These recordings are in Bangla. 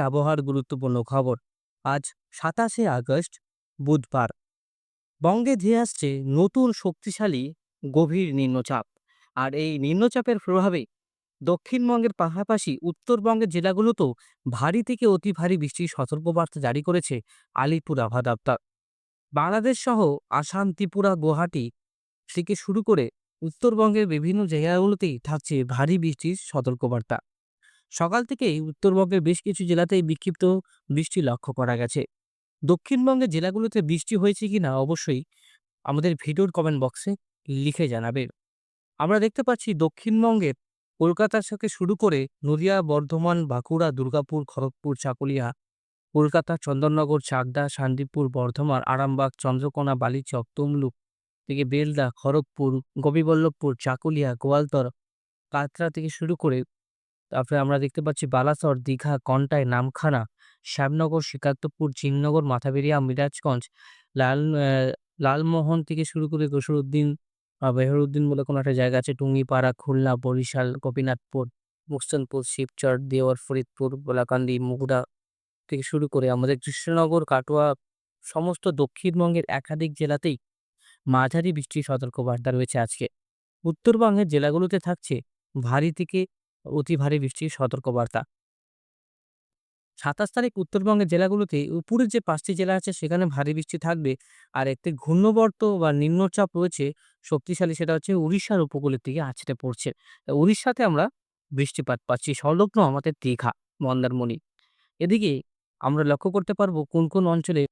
আবহাওয়ার গুরুত্বপূর্ণ খবর। আজ সাতাশে আগস্ট, বুধবার। বঙ্গে ধেয়ে আসছে নতুন শক্তিশালী গভীর নিম্নচাপ। আর এই নিম্নচাপের প্রভাবে দক্ষিণবঙ্গের পাশাপাশি উত্তরবঙ্গের জেলাগুলোতেও ভারী থেকে অতি ভারী বৃষ্টির সতর্কবার্তা জারি করেছে আলিপুর আবহাওয়া দপ্তর। বাংলাদেশ সহ আসাম, ত্রিপুরা, গুয়াহাটি থেকে শুরু করে উত্তরবঙ্গের বিভিন্ন জায়গাগুলোতেই থাকছে ভারী বৃষ্টির সতর্কবার্তা। সকাল থেকেই উত্তরবঙ্গের বেশ কিছু জেলাতেই বিক্ষিপ্ত বৃষ্টি লক্ষ্য করা গেছে। দক্ষিণবঙ্গের জেলাগুলোতে বৃষ্টি হয়েছে কিনা অবশ্যই আমাদের ভিডিওর কমেন্ট বক্সে লিখে জানাবে। আমরা দেখতে পাচ্ছি দক্ষিণবঙ্গের কলকাতার সাথে শুরু করে নদিয়া, বর্ধমান, বাঁকুড়া, দুর্গাপুর, খড়গপুর, চাকুলিয়া, কলকাতা, চন্দননগর, চাকদা, শান্তিপুর, বর্ধমান, আরামবাগ, চন্দ্রকোনা, বালিচক, তমলুক থেকে বেলদা, খড়গপুর গোপীবল্লভপুর চাকুলিয়া, গোয়ালতর কাতরা থেকে শুরু করে তারপরে আমরা দেখতে পাচ্ছি বালাসর, দীঘা, কন্টাই, নামখানা, শ্যামনগর শিকারপুর চিমনগর মাথাবেরিয়া, মিরাজগঞ্জ, লাল লালমোহন থেকে শুরু করে গসরুদ্দিন বেহরুদ্দিন বলে কোনো একটা জায়গা আছে, টুঙ্গিপাড়া, খুলনা, বরিশাল, গোপীনাথপুর মুকসনপুর শিবচর, দেওয়ার, ফরিদপুর, গোলাকান্দি মুগদা থেকে শুরু করে আমাদের কৃষ্ণনগর, কাটোয়া, সমস্ত দক্ষিণবঙ্গের একাধিক জেলাতেই মাঝারি বৃষ্টির সতর্কবার্তা রয়েছে আজকে। উত্তরবঙ্গের জেলাগুলোতে থাকছে ভারী থেকে অতি ভারী বৃষ্টির সতর্কবার্তা। সাতাশ তারিখ উত্তরবঙ্গের জেলাগুলোতে উপরের যে পাঁচটি জেলা আছে সেখানে ভারী বৃষ্টি থাকবে। আর একটি ঘূর্ণবর্ত বা নিম্নচাপ রয়েছে শক্তিশালী সেটা হচ্ছে উড়িষ্যার উপকূলের দিকে আছড়ে পড়ছে। উড়িষ্যাতে আমরা বৃষ্টিপাত পাচ্ছি। সংলগ্ন আমাদের দীঘা, মন্দারমণি। এদিকে আমরা লক্ষ্য করতে পারব কোন কোন অঞ্চলে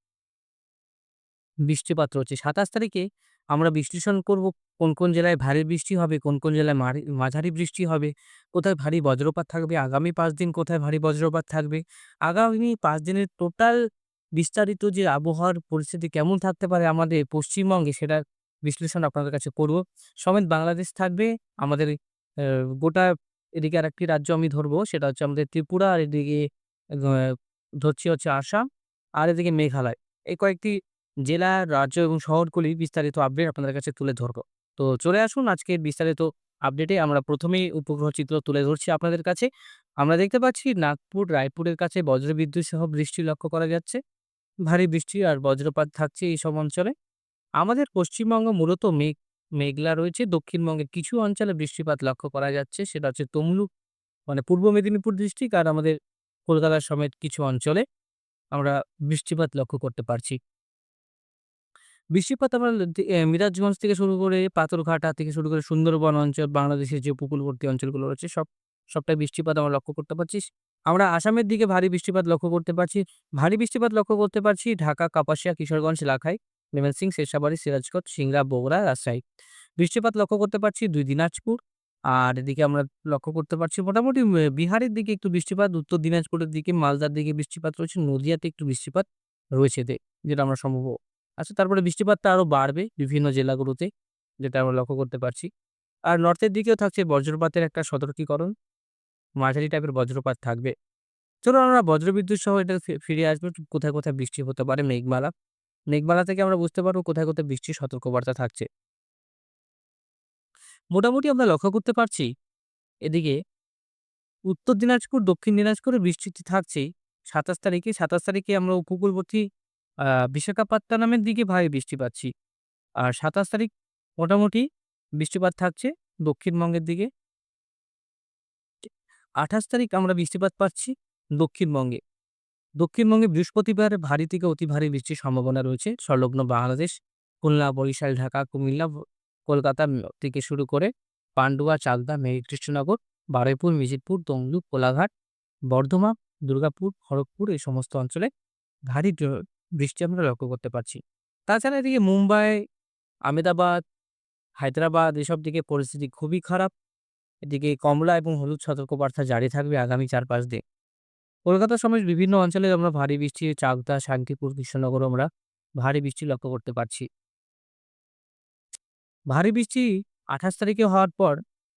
বৃষ্টিপাত রয়েছে। সাতাশ তারিখে আমরা বিশ্লেষণ করব কোন কোন জেলায় ভারী বৃষ্টি হবে, কোন কোন জেলায় মাঝারি বৃষ্টি হবে, কোথায় ভারী বজ্রপাত থাকবে, আগামী পাঁচ দিন কোথায় ভারী বজ্রপাত থাকবে, আগামী পাঁচ দিনের টোটাল বিস্তারিত যে আবহাওয়ার পরিস্থিতি কেমন থাকতে পারে আমাদের পশ্চিমবঙ্গে সেটা বিশ্লেষণ আপনাদের কাছে করব। সমেত বাংলাদেশ থাকবে, আমাদের গোটা এদিকে আর একটি রাজ্য আমি ধরবো, সেটা হচ্ছে আমাদের ত্রিপুরা, আর এদিকে ধরছি হচ্ছে আসাম, আর এদিকে মেঘালয়। এই কয়েকটি জেলা, রাজ্য এবং শহরগুলি বিস্তারিত আপডেট আপনাদের কাছে তুলে ধরবো। তো চলে আসুন আজকের বিস্তারিত আপডেটে আমরা প্রথমেই উপগ্রহ চিত্র তুলে ধরছি আপনাদের কাছে। আমরা দেখতে পাচ্ছি নাগপুর, রায়পুরের কাছে বজ্রবিদ্যুৎ সহ বৃষ্টি লক্ষ্য করা যাচ্ছে। ভারী বৃষ্টি আর বজ্রপাত থাকছে এই সব অঞ্চলে। আমাদের পশ্চিমবঙ্গ মূলত মেঘ মেঘলা রয়েছে। দক্ষিণবঙ্গের কিছু অঞ্চলে বৃষ্টিপাত লক্ষ্য করা যাচ্ছে। সেটা হচ্ছে তমলুক মানে পূর্ব মেদিনীপুর ডিস্ট্রিক্ট আর আমাদের কলকাতার সমেত কিছু অঞ্চলে আমরা বৃষ্টিপাত লক্ষ্য করতে পারছি। বৃষ্টিপাত আমরা মিরাজগঞ্জ থেকে শুরু করে পাথরঘাটা থেকে শুরু করে সুন্দরবন অঞ্চল, বাংলাদেশের যে উপকূলবর্তী অঞ্চলগুলো রয়েছে, সব, সবটাই বৃষ্টিপাত আমরা লক্ষ্য করতে পারছি। আমরা আসামের দিকে ভারী বৃষ্টিপাত লক্ষ্য করতে পারছি। ভারী বৃষ্টিপাত লক্ষ্য করতে পারছি ঢাকা, কাপাসিয়া, কিশোরগঞ্জ এলাকায় ময়মনসিং শেরশাবাড়ি, সিরাজগঞ্জ, সিংড়া, বগুড়া, রাজশাহী। বৃষ্টিপাত লক্ষ্য করতে পারছি দুই দিনাজপুর। আর এদিকে আমরা লক্ষ্য করতে পারছি মোটামুটি বিহারের দিকে একটু বৃষ্টিপাত, উত্তর দিনাজপুরের দিকে, মালদার দিকে বৃষ্টিপাত রয়েছে, নদিয়াতে একটু বৃষ্টিপাত রয়েছে যেটা আমরা সম্ভব আচ্ছা তারপরে বৃষ্টিপাতটা আরও বাড়বে বিভিন্ন জেলাগুলোতে, যেটা আমরা লক্ষ্য করতে পারছি। আর নর্থের দিকেও থাকছে বজ্রপাতের একটা সতর্কীকরণ। মাঝারি টাইপের বজ্রপাত থাকবে। চলো আমরা বজ্রবিদ্যুৎ সহ এটা ফিরে আসব। কোথায় কোথায় বৃষ্টি হতে পারে মেঘমালা? মেঘমালা থেকে আমরা বুঝতে পারব কোথায় কোথায় বৃষ্টির সতর্কবার্তা থাকছে। মোটামুটি আমরা লক্ষ্য করতে পারছি, এদিকে উত্তর দিনাজপুর, দক্ষিণ দিনাজপুরে বৃষ্টি থাকছেই সাতাশ তারিখে। সাতাশ তারিখে আমরা উপকূলবর্তী আহ বিশাখাপত্তনমের দিকে ভারী বৃষ্টি পাচ্ছি আর সাতাশ তারিখ মোটামুটি বৃষ্টিপাত থাকছে দক্ষিণবঙ্গের দিকে। আঠাশ তারিখ আমরা বৃষ্টিপাত পাচ্ছি দক্ষিণবঙ্গে। দক্ষিণবঙ্গে বৃহস্পতিবার ভারী থেকে অতি ভারী বৃষ্টির সম্ভাবনা রয়েছে। সংলগ্ন বাংলাদেশ, খুলনা, বরিশাল, ঢাকা, কুমিল্লা কলকাতা থেকে শুরু করে পান্ডুয়া চালদা চাকদা মেঘকৃষ্ণনগর বারুইপুর মিজিরপুর তমলুক, কোলাঘাট, বর্ধমান, দুর্গাপুর, খড়গপুর এই সমস্ত অঞ্চলে ভারী বৃষ্টি আমরা লক্ষ্য করতে পারছি। তাছাড়া এদিকে মুম্বাই আমেদাবাদ হায়দ্রাবাদ এসব দিকে পরিস্থিতি খুবই খারাপ। এদিকে কমলা এবং হলুদ সতর্কবার্তা জারি থাকবে আগামী চার পাঁচ দিন। কলকাতা সমেত বিভিন্ন অঞ্চলে আমরা ভারী বৃষ্টি, চাকদা, শান্তিপুর কৃষ্ণনগর আমরা ভারী বৃষ্টি লক্ষ্য করতে পারছি। ভারী বৃষ্টি আঠাশ তারিখে হওয়ার পর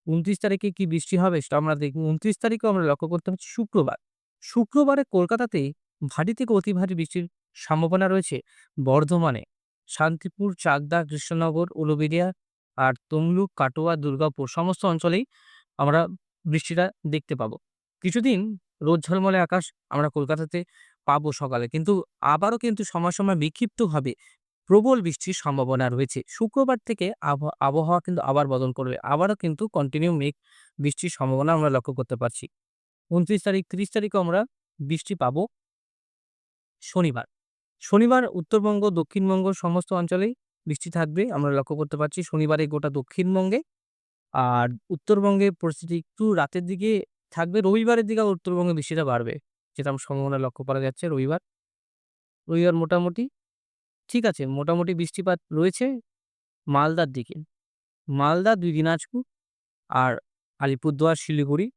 উনত্রিশ তারিখে কি বৃষ্টি হবে সেটা আমরা দেখি উনত্রিশ তারিখেও আমরা লক্ষ্য করতে পারছি শুক্রবার। শুক্রবারে কলকাতাতে ভারী থেকে অতি ভারী বৃষ্টির সম্ভাবনা রয়েছে বর্ধমানে শান্তিপুর চাকদা কৃষ্ণনগর উলুবেড়িয়া আর তমলুক কাটোয়া দুর্গাপুর সমস্ত অঞ্চলেই আমরা বৃষ্টিটা দেখতে পাবো কিছুদিন রোদ ঝলমলে আকাশ আমরা কলকাতাতে পাবো সকালে। কিন্তু আবারও কিন্তু সময়, সময় বিক্ষিপ্তভাবে প্রবল বৃষ্টির সম্ভাবনা রয়েছে। শুক্রবার থেকে আবহা আবহাওয়া কিন্তু আবার বদল করবে। আবারও কিন্তু কন্টিনিউ মেঘ বৃষ্টির সম্ভাবনা আমরা লক্ষ্য করতে পারছি। ২৯ তারিখ, ৩০ তারিখেও আমরা বৃষ্টি পাবো শনিবার। শনিবার উত্তরবঙ্গ, দক্ষিণবঙ্গ সমস্ত অঞ্চলেই বৃষ্টি থাকবে আমরা লক্ষ্য করতে পারছি। শনিবারে গোটা দক্ষিণবঙ্গে আর উত্তরবঙ্গে পরিস্থিতি একটু রাতের দিকে থাকবে। রবিবারের দিকে উত্তরবঙ্গে বৃষ্টিটা বাড়বে। যেটা সম্ভাবনা লক্ষ্য করা যাচ্ছে রবিবার। রবিবার মোটামুটি ঠিক আছে, মোটামুটি বৃষ্টিপাত রয়েছে মালদার দিকে। মালদা, দুই দিনাজপুর আর আলিপুরদুয়ার, শিলিগুড়ি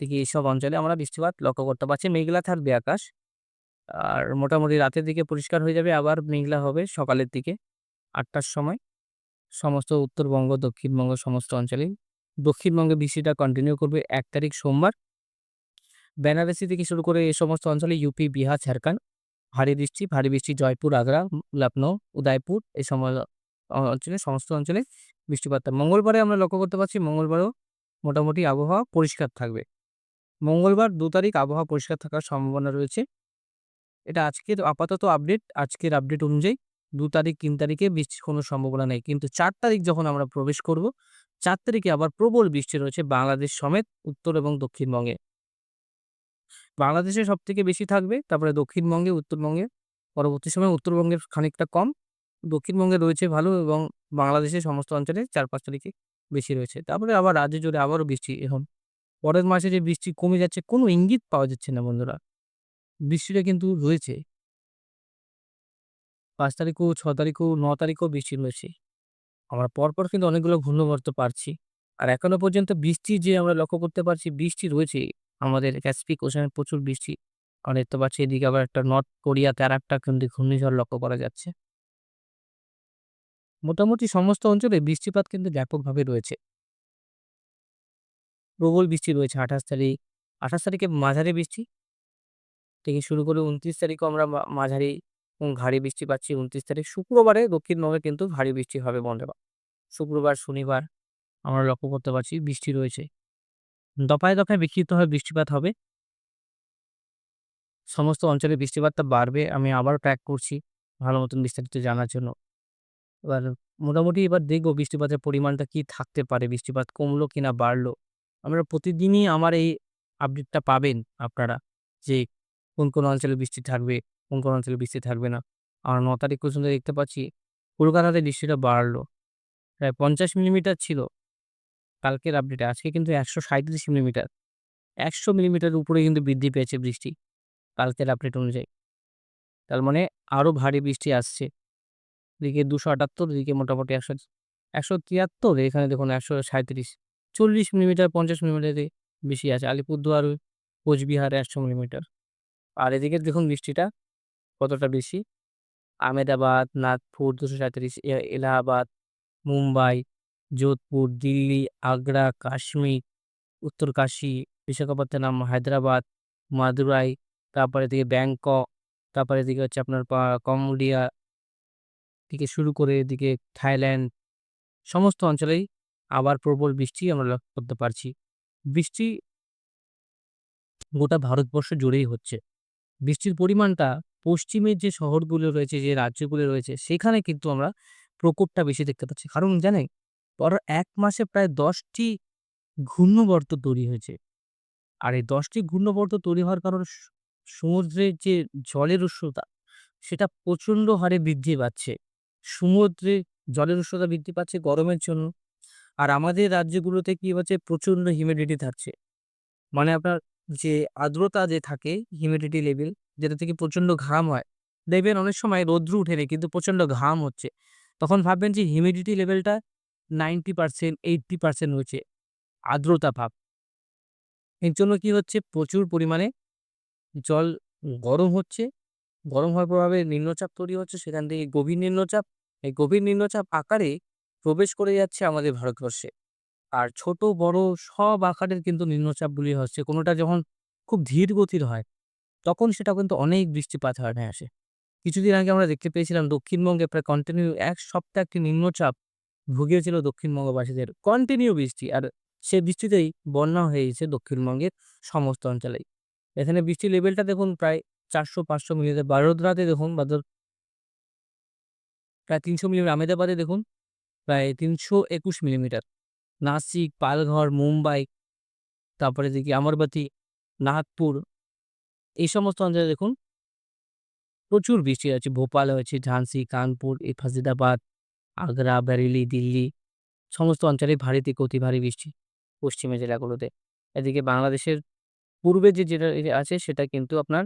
থেকে এইসব অঞ্চলে আমরা বৃষ্টিপাত লক্ষ্য করতে পারছি। মেঘলা থাকবে আকাশ। আর মোটামুটি রাতের দিকে পরিষ্কার হয়ে যাবে। আবার মেঘলা হবে সকালের দিকে আটটার সময়। সমস্ত উত্তরবঙ্গ, দক্ষিণবঙ্গ সমস্ত অঞ্চলেই। দক্ষিণবঙ্গে বৃষ্টিটা কন্টিনিউ করবে এক তারিখ সোমবার। বেনারসি থেকে শুরু করে এ সমস্ত অঞ্চলে ইউপি, বিহার, ঝাড়খণ্ড ভারী বৃষ্টি, ভারী বৃষ্টি জয়পুর, আগ্রা, লখনৌ, উদয়পুর এই সময় অঞ্চলে সমস্ত অঞ্চলে বৃষ্টিপাত। মঙ্গলবারে আমরা লক্ষ্য করতে পারছি মঙ্গলবারেও মোটামুটি আবহাওয়া পরিষ্কার থাকবে। মঙ্গলবার দু তারিখ আবহাওয়া পরিষ্কার থাকার সম্ভাবনা রয়েছে। এটা আজকের আপাতত আপডেট। আজকের আপডেট অনুযায়ী দু তারিখ, তিন তারিখে বৃষ্টির কোনো সম্ভাবনা নেই। কিন্তু চার তারিখ যখন আমরা প্রবেশ করব, চার তারিখে আবার প্রবল বৃষ্টি রয়েছে বাংলাদেশ সমেত উত্তর এবং দক্ষিণবঙ্গে। বাংলাদেশে সব থেকে বেশি থাকবে, তারপরে দক্ষিণবঙ্গে, উত্তরবঙ্গে, পরবর্তী সময়ে উত্তরবঙ্গের খানিকটা কম, দক্ষিণবঙ্গে রয়েছে ভালো এবং বাংলাদেশের সমস্ত অঞ্চলে ৪-৫ তারিখে বেশি রয়েছে। তারপরে আবার রাজ্য জুড়ে আবারও বৃষ্টি এখন। পরের মাসে যে বৃষ্টি কমে যাচ্ছে কোনো ইঙ্গিত পাওয়া যাচ্ছে না বন্ধুরা। বৃষ্টিটা কিন্তু রয়েছে। ৫ তারিখও, ৬ তারিখও, ন তারিখও বৃষ্টি রয়েছে। আমরা পরপর কিন্তু অনেকগুলো ঘূর্ণবর্ত পারছি আর এখনও পর্যন্ত বৃষ্টি যে আমরা লক্ষ্য করতে পারছি বৃষ্টি রয়েছে। আমাদের প্যাসিফিক ওশেনে প্রচুর বৃষ্টি। আমরা দেখতে পাচ্ছি এদিকে আবার একটা নর্থ কোরিয়াতে আরেকটা কিন্তু ঘূর্ণিঝড় লক্ষ্য করা যাচ্ছে। মোটামুটি সমস্ত অঞ্চলে বৃষ্টিপাত কিন্তু ব্যাপকভাবে রয়েছে। প্রবল বৃষ্টি রয়েছে ২৮ তারিখ। ২৮ তারিখে মাঝারি বৃষ্টি থেকে শুরু করে ২৯ তারিখেও আমরা মা মাঝারি এবং ভারী বৃষ্টি পাচ্ছি ২৯ তারিখ। শুক্রবারে দক্ষিণবঙ্গে কিন্তু ভারী বৃষ্টি হবে বন্ধুরা। শুক্রবার, শনিবার আমরা লক্ষ্য করতে পারছি বৃষ্টি রয়েছে। দফায়, দফায় বিক্ষিপ্তভাবে বৃষ্টিপাত হবে। সমস্ত অঞ্চলে বৃষ্টিপাতটা বাড়বে। আমি আবারও ট্র্যাক করছি ভালো মতন বিস্তারিত জানার জন্য। এবার মোটামুটি এবার দেখব বৃষ্টিপাতের পরিমাণটা কি থাকতে পারে, বৃষ্টিপাত কমলো কিনা বাড়লো। আমরা প্রতিদিনই আমার এই আপডেটটা পাবেন আপনারা যে কোন, কোন অঞ্চলে বৃষ্টি থাকবে, কোন, কোন অঞ্চলে বৃষ্টি থাকবে না। আর ন তারিখ পর্যন্ত দেখতে পাচ্ছি কলকাতাতে বৃষ্টিটা বাড়লো। প্রায় ৫০ মিলিমিটার ছিল কালকের আপডেটে। আজকে কিন্তু ১৩৭ মিলিমিটার। একশো মিলিমিটার উপরে কিন্তু বৃদ্ধি পেয়েছে বৃষ্টি কালকের আপডেট অনুযায়ী। তার মানে আরও ভারী বৃষ্টি আসছে। এদিকে ২৭৮, এদিকে মোটামুটি ১০০ ১৭৩ এখানে দেখুন ১৩৭ ৪০ মিলিমিটার, ৫০ মিলিমিটারে বেশি আছে। আলিপুরদুয়ার, কোচবিহারে ১০০ মিলিমিটার। আর এদিকে দেখুন বৃষ্টিটা কতটা বেশি। আমেদাবাদ, নাগপুর ২৩৭, এ এলাহাবাদ, মুম্বাই, যোধপুর, দিল্লি, আগ্রা, কাশ্মীর, উত্তরকাশী, বিশাখাপত্তনম, হায়দ্রাবাদ, মাদুরাই, তারপরে এদিকে ব্যাংকক, তারপরে এদিকে হচ্ছে আপনার কম্বোডিয়া থেকে শুরু করে এদিকে থাইল্যান্ড সমস্ত অঞ্চলেই আবার প্রবল বৃষ্টি আমরা লক্ষ্য করতে পারছি। বৃষ্টি গোটা ভারতবর্ষ জুড়েই হচ্ছে। বৃষ্টির পরিমাণটা পশ্চিমের যে শহরগুলো রয়েছে, যে রাজ্যগুলো রয়েছে সেখানে কিন্তু আমরা প্রকোপটা বেশি দেখতে পাচ্ছি। কারণ জানেন? পর এক মাসে প্রায় দশটি ঘূর্ণবর্ত তৈরি হয়েছে। আর এই দশটি ঘূর্ণবর্ত তৈরি হওয়ার কারণে সমুদ্রের যে জলের উষ্ণতা সেটা প্রচণ্ড হারে বৃদ্ধি পাচ্ছে। সমুদ্রে জলের উষ্ণতা বৃদ্ধি পাচ্ছে গরমের জন্য। আর আমাদের রাজ্যগুলোতে কি হচ্ছে প্রচণ্ড হিউমিডিটি থাকছে। মানে আপনার যে আর্দ্রতা যে থাকে হিউমিডিটি লেভেল যেটা থেকে প্রচণ্ড ঘাম হয়। দেখবেন অনেক সময় রৌদ্র উঠেনি কিন্তু প্রচণ্ড ঘাম হচ্ছে। তখন ভাববেন যে হিউমিডিটি লেভেলটা 90% 80% রয়েছে আর্দ্রতা ভাব। এর জন্য কি হচ্ছে প্রচুর পরিমাণে জল গরম হচ্ছে। গরম হওয়ার প্রভাবে নিম্নচাপ তৈরি হচ্ছে। সেখান থেকে গভীর নিম্নচাপ। এই গভীর নিম্নচাপ আকারে প্রবেশ করে যাচ্ছে আমাদের ভারতবর্ষে। আর ছোট, বড় সব আকারের কিন্তু নিম্নচাপগুলি হচ্ছে। কোনোটা যখন খুব ধীর গতির হয়, তখন সেটা কিন্তু অনেক বৃষ্টিপাত হানে আসে। কিছুদিন আগে আমরা দেখতে পেয়েছিলাম দক্ষিণবঙ্গে প্রায় কন্টিনিউ এক সপ্তাহ একটি নিম্নচাপ ভুগিয়েছিল দক্ষিণবঙ্গবাসীদের। কন্টিনিউ বৃষ্টি, আর সে বৃষ্টিতেই বন্যা হয়ে গেছে দক্ষিণবঙ্গের সমস্ত অঞ্চলেই। এখানে বৃষ্টির লেভেলটা দেখুন প্রায় চারশো পাঁচশো মিলিমিটার। বারোদরাতে দেখুন বাদর প্রায় ৩০০ মিলিমিটার। আমেদাবাদে দেখুন, প্রায় ৩২১ মিলিমিটার। নাসিক, পালঘর, মুম্বাই, তারপরে এদিকে আমরবাতি, নাগপুর এই সমস্ত অঞ্চলে দেখুন প্রচুর বৃষ্টি হয়েছে। ভোপাল হয়েছে, ঝাঁসি, কানপুর, ফাজিদাবাদ, আগ্রা, বেরেলি, দিল্লি সমস্ত অঞ্চলে ভারী থেকে অতি ভারী বৃষ্টি পশ্চিমের জেলাগুলোতে। এদিকে বাংলাদেশের পূর্বে যে জেলা আছে সেটা কিন্তু আপনার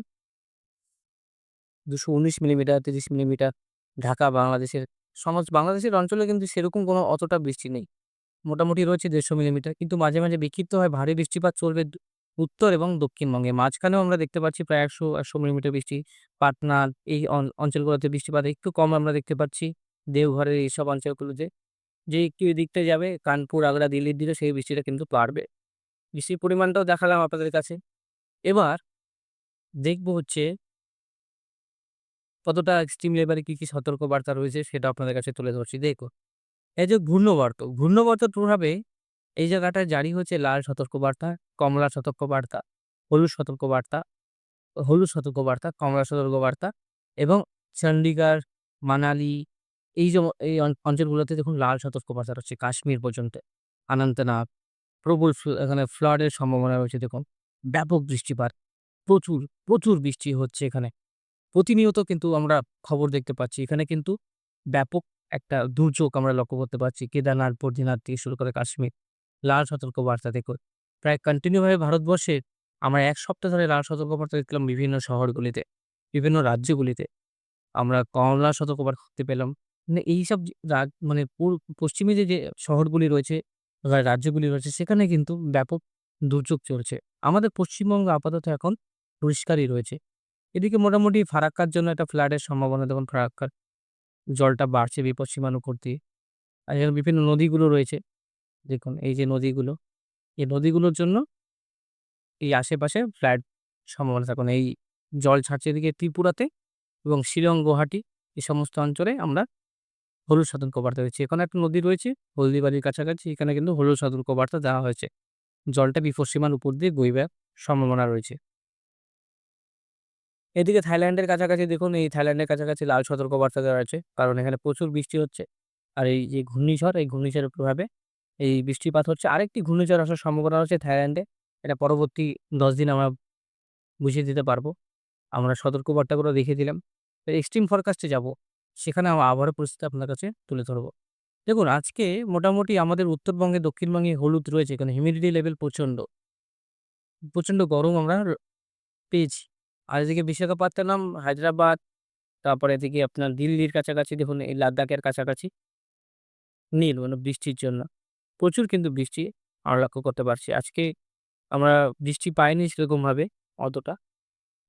২১৯ মিলিমিটার, ৩০ মিলিমিটার। ঢাকা বাংলাদেশের সমাজ বাংলাদেশের অঞ্চলে কিন্তু সেরকম কোনো অতটা বৃষ্টি নেই। মোটামুটি রয়েছে ১৫০ মিলিমিটার। কিন্তু মাঝে, মাঝে বিক্ষিপ্ত হয় ভারী বৃষ্টিপাত চলবে উত্তর এবং দক্ষিণবঙ্গে। মাঝখানেও আমরা দেখতে পাচ্ছি প্রায় ১০০, ১০০ মিলিমিটার বৃষ্টি। পাটনা এই অঞ্চলগুলোতে বৃষ্টিপাত একটু কম আমরা দেখতে পাচ্ছি। দেওঘরের এইসব অঞ্চলগুলোতে। যে একটু এদিকটা যাবে কানপুর, আগ্রা, দিল্লির দিকে সেই বৃষ্টিটা কিন্তু বাড়বে। বৃষ্টির পরিমাণটাও দেখালাম আপনাদের কাছে। এবার দেখব হচ্ছে কতটা এক্সট্রিম লেভেলে কী কি সতর্কবার্তা রয়েছে সেটা আপনাদের কাছে তুলে ধরছি। দেখুন, এই যে ঘূর্ণবর্ত, ঘূর্ণবর্তের প্রভাবে এই জায়গাটায় জারি হয়েছে লাল সতর্কবার্তা, কমলা সতর্কবার্তা, হলুদ সতর্কবার্তা, হলুদ সতর্কবার্তা, কমলা সতর্কবার্তা এবং চন্ডিগড়, মানালি এই যে এই অঞ্চলগুলোতে দেখুন লাল সতর্কবার্তা রয়েছে কাশ্মীর পর্যন্ত। অনন্তনাগ প্রবল এখানে ফ্লাডের সম্ভাবনা রয়েছে দেখুন। ব্যাপক বৃষ্টিপাত। প্রচুর, প্রচুর বৃষ্টি হচ্ছে এখানে। প্রতিনিয়ত কিন্তু আমরা খবর দেখতে পাচ্ছি। এখানে কিন্তু ব্যাপক একটা দুর্যোগ আমরা লক্ষ্য করতে পারছি। কেদারনাথ, বদ্রীনাথ থেকে শুরু করে কাশ্মীর। লাল সতর্কবার্তা দেখুন। প্রায় কন্টিনিউ ভাবে ভারতবর্ষে আমরা এক সপ্তাহ ধরে লাল সতর্কবার্তা দেখলাম বিভিন্ন শহরগুলিতে, বিভিন্ন রাজ্যগুলিতে। আমরা কমলা সতর্কবার্তা দেখতে পেলাম। মানে এইসব মানে পশ্চিমে যে, যে শহরগুলি রয়েছে রাজ্যগুলি রয়েছে সেখানে কিন্তু ব্যাপক দুর্যোগ চলছে। আমাদের পশ্চিমবঙ্গ আপাতত এখন পরিষ্কারই রয়েছে। এদিকে মোটামুটি ফারাক্কার জন্য একটা ফ্লাডের সম্ভাবনা দেখুন ফারাক্কার জলটা বাড়ছে বিপদসীমার উপর দিয়ে। আর এখানে বিভিন্ন নদীগুলো রয়েছে। দেখুন এই যে নদীগুলো, এই নদীগুলোর জন্য এই আশেপাশে ফ্লাড সম্ভাবনা থাকুন। এই জল ছাড়ছে এদিকে ত্রিপুরাতে এবং শিলং, গুয়াহাটি এই সমস্ত অঞ্চলে আমরা হলুদ সতর্কবার্তা দিচ্ছি। এখানে একটা নদী রয়েছে হলদিবাড়ির কাছাকাছি এখানে কিন্তু হলুদ সতর্কবার্তা দেওয়া হয়েছে। জলটা বিপদ বিপদসীমার উপর দিয়ে বইবার সম্ভাবনা রয়েছে। এদিকে থাইল্যান্ডের কাছাকাছি দেখুন এই থাইল্যান্ডের কাছাকাছি লাল সতর্কবার্তা দেওয়া আছে। কারণ এখানে প্রচুর বৃষ্টি হচ্ছে। আর এই যে ঘূর্ণিঝড়, এই ঘূর্ণিঝড়ের প্রভাবে এই বৃষ্টিপাত হচ্ছে। আরেকটি ঘূর্ণিঝড় আসার সম্ভাবনা রয়েছে থাইল্যান্ডে। এটা পরবর্তী ১০ দিন আমরা বুঝিয়ে দিতে পারব। আমরা সতর্কবার্তাগুলো দেখিয়ে দিলাম। এক্সট্রিম ফরকাস্টে যাব সেখানে আ আবহাওয়ার পরিস্থিতি আপনার কাছে তুলে ধরবো। দেখুন আজকে মোটামুটি আমাদের উত্তরবঙ্গে, দক্ষিণবঙ্গে হলুদ রয়েছে। এখানে হিউমিডিটি লেভেল প্রচণ্ড। প্রচণ্ড গরম আমরা পেয়েছি। আর এদিকে বিশাখাপত্তনম, হায়দ্রাবাদ, তারপরে এদিকে আপনার দিল্লির কাছাকাছি দেখুন এই লাদাখের কাছাকাছি নীল মানে বৃষ্টির জন্য। প্রচুর কিন্তু বৃষ্টি আমরা লক্ষ্য করতে পারছি। আজকে আমরা বৃষ্টি পাইনি সেরকমভাবে অতটা।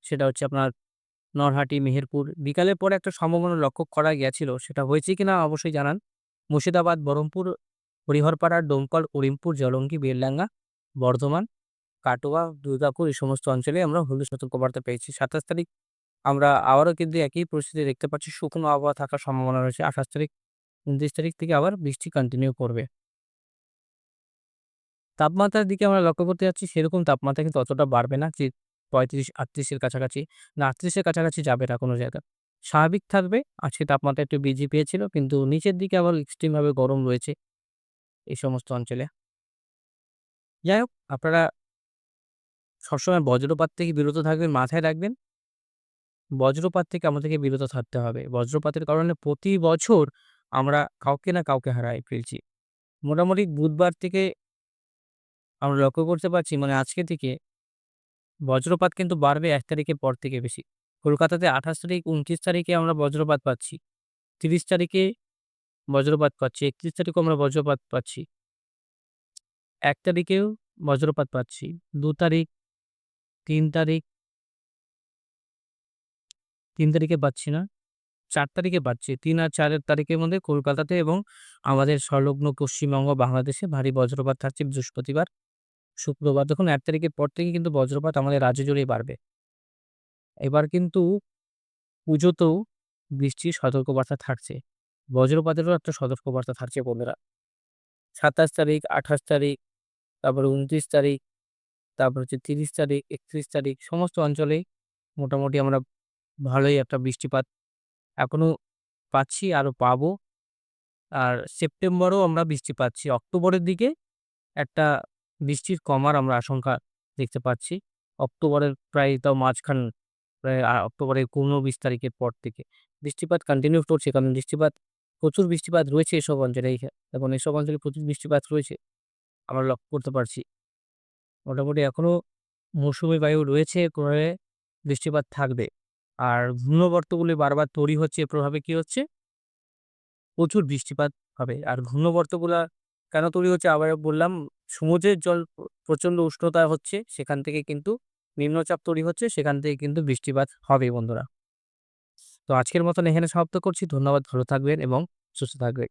সেটা হচ্ছে আপনার নরহাটি, মেহেরপুর বিকালের পরে একটা সম্ভাবনা লক্ষ্য করা গিয়েছিল। সেটা হয়েছে কিনা অবশ্যই জানান। মুর্শিদাবাদ, বহরমপুর, হরিহরপাড়া, ডোমকল, করিমপুর, জলঙ্গি, বেলডাঙ্গা, বর্ধমান, কাটোয়া, দুর্গাপুর এই সমস্ত অঞ্চলে আমরা হলুদ সতর্কবার্তা পেয়েছি। ২৭ তারিখ আমরা আবারও কিন্তু একই পরিস্থিতি দেখতে পাচ্ছি। শুকনো আবহাওয়া থাকার সম্ভাবনা রয়েছে। ২৮ তারিখ, ২৯ তারিখ থেকে আবার বৃষ্টি কন্টিনিউ করবে। তাপমাত্রার দিকে আমরা লক্ষ্য করতে যাচ্ছি সেরকম তাপমাত্রা কিন্তু অতটা বাড়বে না। যে ৩৫-৩৮ এর কাছাকাছি না আটত্রিশের কাছাকাছি যাবে না কোনো জায়গা। স্বাভাবিক থাকবে। আজকে তাপমাত্রা একটু বৃদ্ধি পেয়েছিল কিন্তু নিচের দিকে আবার এক্সট্রিমভাবে গরম রয়েছে এই সমস্ত অঞ্চলে। যাই হোক আপনারা সবসময় বজ্রপাত থেকে বিরত থাকবেন, মাথায় রাখবেন বজ্রপাত থেকে আমাদেরকে বিরত থাকতে হবে। বজ্রপাতের কারণে প্রতি বছর আমরা কাউকে না কাউকে হারাই ফেলছি। মোটামুটি বুধবার থেকে আমরা লক্ষ্য করতে পারছি মানে আজকে থেকে বজ্রপাত কিন্তু বাড়বে এক তারিখের পর থেকে বেশি। কলকাতাতে ২৮ তারিখ, ২৯ তারিখে আমরা বজ্রপাত পাচ্ছি। ৩০ তারিখে বজ্রপাত পাচ্ছি। ৩১ তারিখেও আমরা বজ্রপাত পাচ্ছি। এক তারিখেও বজ্রপাত পাচ্ছি। দু তারিখ, ৩ তারিখ তিন তারিখে পাচ্ছি না। চার তারিখে পাচ্ছি। তিন আর ৪ তারিখের মধ্যে কলকাতাতে এবং আমাদের সংলগ্ন পশ্চিমবঙ্গ, বাংলাদেশে ভারী বজ্রপাত থাকছে বৃহস্পতিবার, শুক্রবার। দেখুন এক তারিখের পর থেকে কিন্তু বজ্রপাত আমাদের রাজ্য জুড়েই বাড়বে। এবার কিন্তু পুজোতেও বৃষ্টির সতর্কবার্তা থাকছে। বজ্রপাতেরও একটা সতর্কবার্তা থাকছে বন্ধুরা। ২৭ তারিখ, ২৮ তারিখ, তারপরে ২৯ তারিখ তারপর হচ্ছে তিরিশ তারিখ, একত্রিশ তারিখ, সমস্ত অঞ্চলেই মোটামুটি আমরা ভালোই একটা বৃষ্টিপাত এখনও পাচ্ছি আরও পাবো। আর সেপ্টেম্বরও আমরা বৃষ্টি পাচ্ছি। অক্টোবরের দিকে একটা বৃষ্টির কমার আমরা আশঙ্কা দেখতে পাচ্ছি। অক্টোবরের প্রায় তাও মাঝখান, প্রায় অক্টোবরের পনেরো বিশ তারিখের পর থেকে বৃষ্টিপাত কন্টিনিউ করছে। কারণ বৃষ্টিপাত, প্রচুর বৃষ্টিপাত রয়েছে এসব অঞ্চলে। এবং এসব অঞ্চলে প্রচুর বৃষ্টিপাত রয়েছে। আমরা লক্ষ্য করতে পারছি। মোটামুটি এখনও মৌসুমি বায়ু রয়েছে করে বৃষ্টিপাত থাকবে। আর ঘূর্ণবর্তগুলি বারবার তৈরি হচ্ছে প্রভাবে কি হচ্ছে? প্রচুর বৃষ্টিপাত হবে। আর ঘূর্ণবর্তগুলা কেন তৈরি হচ্ছে? আবার বললাম, সমুদ্রের জল প্র- প্রচণ্ড উষ্ণতা হচ্ছে, সেখান থেকে কিন্তু নিম্নচাপ তৈরি হচ্ছে, সেখান থেকে কিন্তু বৃষ্টিপাত হবে, বন্ধুরা। তো আজকের মতন এখানে সমাপ্ত করছি। ধন্যবাদ, ভালো থাকবেন এবং সুস্থ থাকবেন।